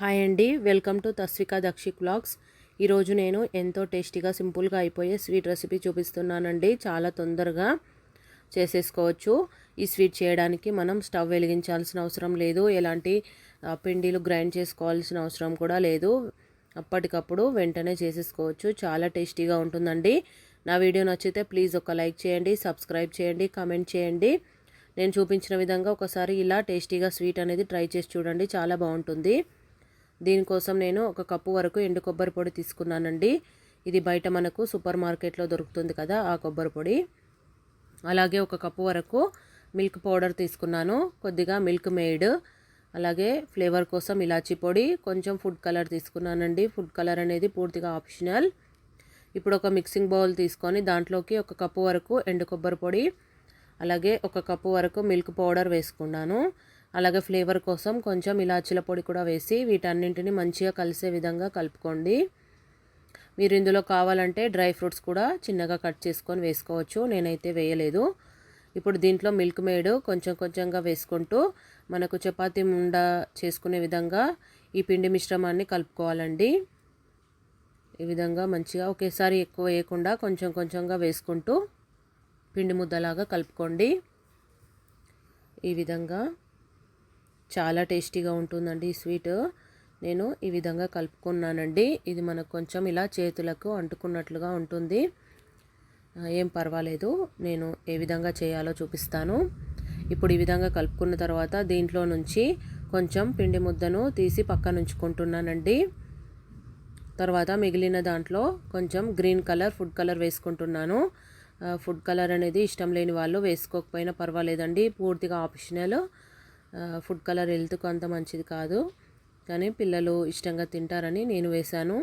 Hi అండి welcome to Tasvika Dakshik vlogs ఈరోజు నేను ఎంతో టేస్టీగా సింపుల్గా అయిపోయే స్వీట్ రెసిపీ చూపిస్తున్నానండి. చాలా తొందరగా చేసేసుకోవచ్చు. ఈ స్వీట్ చేయడానికి మనం స్టవ్ వెలిగించాల్సిన అవసరం లేదు. ఎలాంటి పిండిలు గ్రైండ్ చేసుకోవాల్సిన అవసరం కూడా లేదు. అప్పటికప్పుడు వెంటనే చేసేసుకోవచ్చు. చాలా టేస్టీగా ఉంటుందండి. నా వీడియో నచ్చితే ప్లీజ్ ఒక లైక్ చేయండి సబ్స్క్రైబ్ చేయండి కామెంట్ చేయండి. నేను చూపించిన విధంగా ఒకసారి ఇలా టేస్టీగా స్వీట్ అనేది ట్రై చేసి చూడండి. చాలా బాగుంటుంది. దీనికోసం నేను ఒక కప్పు వరకు ఎండు కొబ్బరి పొడి తీసుకున్నానండి. ఇది బయట మనకు సూపర్ మార్కెట్లో దొరుకుతుంది కదా ఆ కొబ్బరి పొడి. అలాగే ఒక కప్పు వరకు మిల్క్ పౌడర్ తీసుకున్నాను. కొద్దిగా మిల్క్ మేడ్. అలాగే ఫ్లేవర్ కోసం ఇలాచీ పొడి కొంచెం ఫుడ్ కలర్ తీసుకున్నానండి. ఫుడ్ కలర్ అనేది పూర్తిగా ఆప్షనల్. ఇప్పుడు ఒక మిక్సింగ్ బౌల్ తీసుకొని దాంట్లోకి ఒక కప్పు వరకు ఎండు కొబ్బరి పొడి అలాగే ఒక కప్పు వరకు మిల్క్ పౌడర్ వేసుకున్నాను. అలాగే ఫ్లేవర్ కోసం కొంచెం ఇలాచీల పొడి కూడా వేసి వీటన్నింటిని మంచిగా కలిసే విధంగా కలుపుకోండి. మీరు ఇందులో కావాలంటే డ్రై ఫ్రూట్స్ కూడా చిన్నగా కట్ చేసుకొని వేసుకోవచ్చు. నేనైతే వేయలేదు. ఇప్పుడు దీంట్లో మిల్క్ మేడ్ కొంచెం కొంచెంగా వేసుకుంటూ మనకు చపాతి ముండ చేసుకునే విధంగా ఈ పిండి మిశ్రమాన్ని కలుపుకోవాలండి. ఈ విధంగా మంచిగా ఒకేసారి ఎక్కువ వేయకుండా కొంచెం కొంచెంగా వేసుకుంటూ పిండి ముద్దలాగా కలుపుకోండి. ఈ విధంగా చాలా టేస్టీగా ఉంటుందండి ఈ స్వీట్. నేను ఈ విధంగా కలుపుకున్నానండి. ఇది మనకు కొంచెం ఇలా చేతులకు అంటుకున్నట్లుగా ఉంటుంది. ఏం పర్వాలేదు. నేను ఏ విధంగా చేయాలో చూపిస్తాను. ఇప్పుడు ఈ విధంగా కలుపుకున్న తర్వాత దీంట్లో నుంచి కొంచెం పిండి ముద్దను తీసి పక్కన ఉంచుకుంటున్నానండి. తర్వాత మిగిలిన దాంట్లో కొంచెం గ్రీన్ కలర్ ఫుడ్ కలర్ వేసుకుంటున్నాను. ఫుడ్ కలర్ అనేది ఇష్టం లేని వాళ్ళు వేసుకోకపోయినా పర్వాలేదండి. పూర్తిగా ఆప్షనల్. ఫుడ్ కలర్ హెల్త్కు అంత మంచిది కాదు. కానీ పిల్లలు ఇష్టంగా తింటారని నేను వేశాను.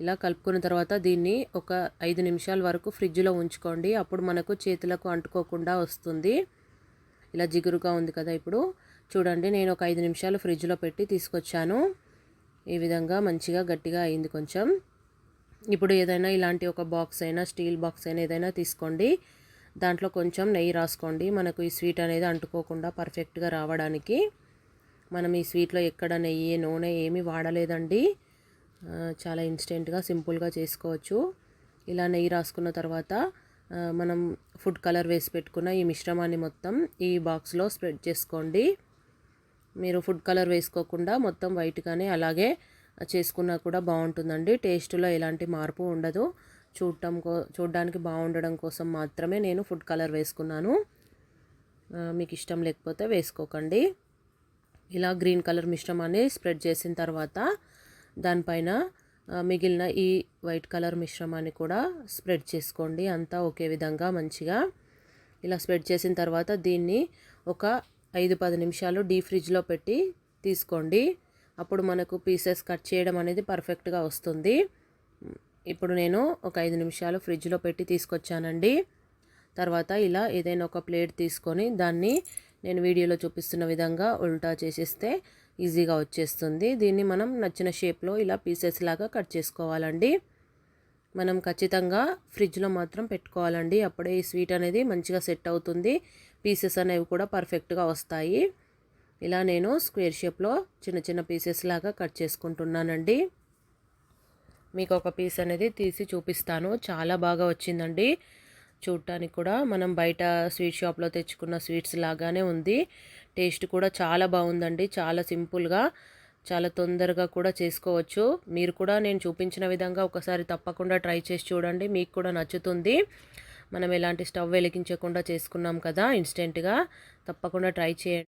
ఇలా కలుపుకున్న తర్వాత దీన్ని ఒక ఐదు నిమిషాల వరకు ఫ్రిడ్జ్లో ఉంచుకోండి. అప్పుడు మనకు చేతులకు అంటుకోకుండా వస్తుంది. ఇలా జిగురుగా ఉంది కదా ఇప్పుడు. చూడండి నేను ఒక ఐదు నిమిషాలు ఫ్రిడ్జ్లో పెట్టి తీసుకొచ్చాను. ఈ విధంగా మంచిగా గట్టిగా అయింది కొంచెం. ఇప్పుడు ఏదైనా ఇలాంటి ఒక బాక్స్ అయినా స్టీల్ బాక్స్ అయినా ఏదైనా తీసుకోండి. దాంట్లో కొంచెం నెయ్యి రాసుకోండి. మనకు ఈ స్వీట్ అనేది అంటుకోకుండా పర్ఫెక్ట్గా రావడానికి. మనం ఈ స్వీట్లో ఎక్కడ నెయ్యి నూనె ఏమీ వాడలేదండి. చాలా ఇన్స్టెంట్గా సింపుల్గా చేసుకోవచ్చు. ఇలా నెయ్యి రాసుకున్న తర్వాత మనం ఫుడ్ కలర్ వేసి పెట్టుకున్న ఈ మిశ్రమాన్ని మొత్తం ఈ బాక్స్లో స్ప్రెడ్ చేసుకోండి. మీరు ఫుడ్ కలర్ వేసుకోకుండా మొత్తం వైట్గానే అలాగే చేసుకున్నా కూడా బాగుంటుందండి. టేస్ట్లో ఎలాంటి మార్పు ఉండదు. చూడటం కో చూడడానికి బాగుండడం కోసం మాత్రమే నేను ఫుడ్ కలర్ వేసుకున్నాను. మీకు ఇష్టం లేకపోతే వేసుకోకండి. ఇలా గ్రీన్ కలర్ మిశ్రమాన్ని స్ప్రెడ్ చేసిన తర్వాత దానిపైన మిగిలిన ఈ వైట్ కలర్ మిశ్రమాన్ని కూడా స్ప్రెడ్ చేసుకోండి. అంతా ఒకే విధంగా మంచిగా. ఇలా స్ప్రెడ్ చేసిన తర్వాత దీన్ని ఒక ఐదు పది నిమిషాలు డీ ఫ్రిడ్జ్లో పెట్టి తీసుకోండి. అప్పుడు మనకు పీసెస్ కట్ చేయడం అనేది పర్ఫెక్ట్గా వస్తుంది. ఇప్పుడు నేను ఒక ఐదు నిమిషాలు ఫ్రిడ్జ్లో పెట్టి తీసుకొచ్చానండి. తర్వాత ఇలా ఏదైనా ఒక ప్లేట్ తీసుకొని దాన్ని నేను వీడియోలో చూపిస్తున్న విధంగా ఉల్టా చేసేస్తే ఈజీగా వచ్చేస్తుంది. దీన్ని మనం నచ్చిన షేప్లో ఇలా పీసెస్ లాగా కట్ చేసుకోవాలండి. మనం ఖచ్చితంగా ఫ్రిడ్జ్లో మాత్రం పెట్టుకోవాలండి. అప్పుడే ఈ స్వీట్ అనేది మంచిగా సెట్ అవుతుంది. పీసెస్ అనేవి కూడా పర్ఫెక్ట్గా వస్తాయి. ఇలా నేను స్క్వేర్ షేప్లో చిన్న చిన్న పీసెస్ లాగా కట్ చేసుకుంటున్నానండి. మీకు ఒక పీస్ అనేది తీసి చూపిస్తాను. చాలా బాగా వచ్చిందండి. చూడటానికి కూడా మనం బయట స్వీట్ షాప్లో తెచ్చుకున్న స్వీట్స్ లాగానే ఉంది. టేస్ట్ కూడా చాలా బాగుందండి. చాలా సింపుల్గా చాలా తొందరగా కూడా చేసుకోవచ్చు. మీరు కూడా నేను చూపించిన విధంగా ఒకసారి తప్పకుండా ట్రై చేసి చూడండి. మీకు కూడా నచ్చుతుంది. మనం ఎలాంటి స్టవ్ వెలిగించకుండా చేసుకున్నాం కదా ఇన్స్టెంట్గా తప్పకుండా ట్రై చేయండి.